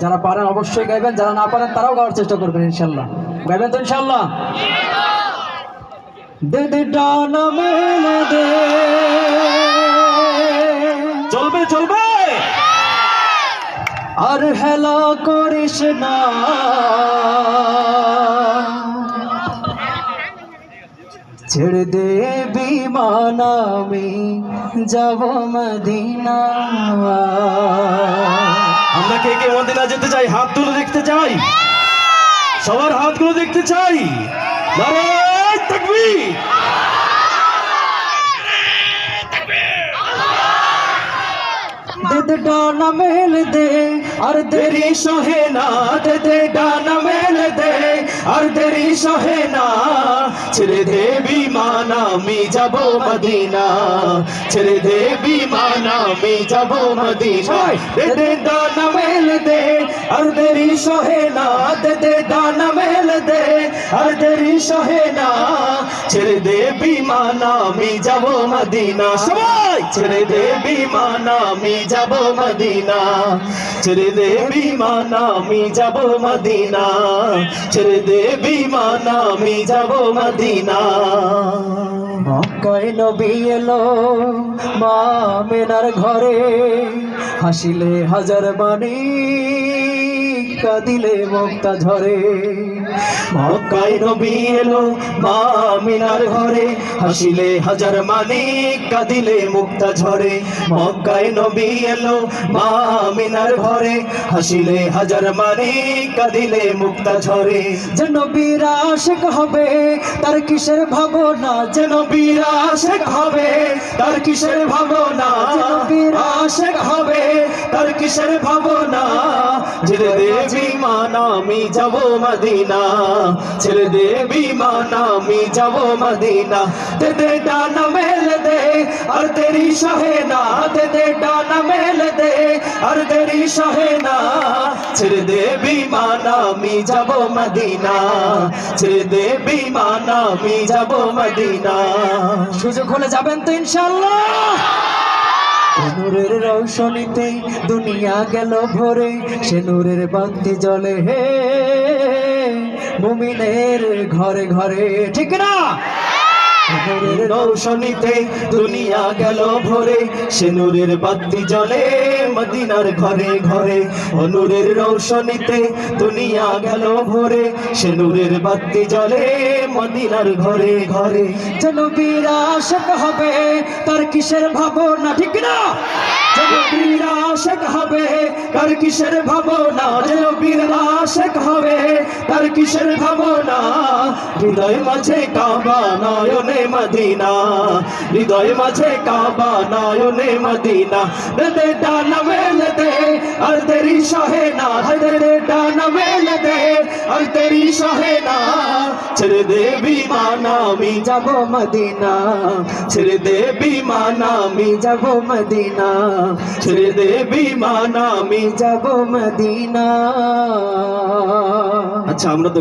যারা পারেন অবশ্যই গাইবেন, যারা না পারেন তারাও গাওয়ার চেষ্টা করবেন ইনশাল্লাহ। গাইবেন তো ইনশাল্লাহ? দে চলবে চলবে? আর হেলা করিস না। ছেড়ে দে বিমান, আমি যাব মদিনা কে কে মদিনা যেতে চাই হাত তুলে দেখতে চাই। সবার হাতগুলো দেখতে চাই। থাকবি দে ডানা মেল দে আর দেরি সহে না দে ডানা দেরি সহে না ছেড়ে দে বিমান আমি যাব মদিনা। ছেড়ে দেবী বিমান আমি যাব মদিনা। দে দে ডানা মেল দে। আর দেরি সহে না দে দে ডানা মেল দে। আর দেরি সহে না ছেড়ে দে বিমান, আমি যাব মদিনা। সবাই ছেড়ে দে বিমান, আমি যাব মদিনা। ছেড়ে দে বিমান, আমি যাব মদিনা। ছেড়ে দে বিমান, আমি যাব মদিনা। মক্কায় নবী এলো মা মেনার ঘরে, হাসিলে হাজার বাণী। কাঁদিলে মুক্তা ঝরে। মক্কায় নবী এলো মিনার ঘরে। হাসিলে হাজার মানিক কাঁদিলে মুক্তা ঝরে। মক্কায় নবী এলো মিনার ঘরে। হাসিলে হাজার মানিক কাঁদিলে মুক্তা ঝরে। যেন বীর আশেক হবে, তার কিসের ভাবনা? যেন বীর আশেক হবে, তার কিসের ভাবনা? যেন বীর আশেক হবে, তার কিসের ভাবনা? দে বিমান আমি যাব মদিনা। ছেড়ে দে বিমান আমি যাব মদিনা। দে দে ডানা মেল দে, আর তেরি সহে না। দে দে ডানা মেল দে, আর তেরি সহে না। ছেড়ে দে বিমান আমি যাব মদিনা। ছেড়ে দে বিমান আমি যাব মদিনা। সুযোগ হলে যাবেন তো ইনশাল্লাহ নূরের রৌশনীতে দুনিয়া গেল ভরে সে নূরের বান্তি জলে হে মুমিনের ঘরে ঘরে, ঠিক না? নূরের রৌশনীতে দুনিয়া গেল ভরে। সে নূরের বাতি জ্বলে মদিনার ঘরে ঘরে। ও নূরের রৌশনীতে দুনিয়া গেল ভরে। সে নূরের বাতি জ্বলে মদিনার ঘরে ঘরে। যেন বীর আশেক হবে, তার কিসের ভাবনা, ঠিক না যেন বীর আশেক হবে, তার কিসের ভাবনা, যেন বীর আশেক হবে তার কিসের ভাবনা? হৃদয় মাঝে কাবা নয়নে মদিনা। হৃদয় মাঝে কাবা নয়নে মদিনা। দে ডানা মেল দে, আর তেরি সহে না। দে ডানা মেল দে, আর তেরি সহে না। ছেড়ে দে বিমান, আমি যাব মদিনা। ছেড়ে দে বিমান, আমি যাব মদিনা। ছেড়ে দে বিমান, আমি যাব মদিনা। আচ্ছা আমরা তো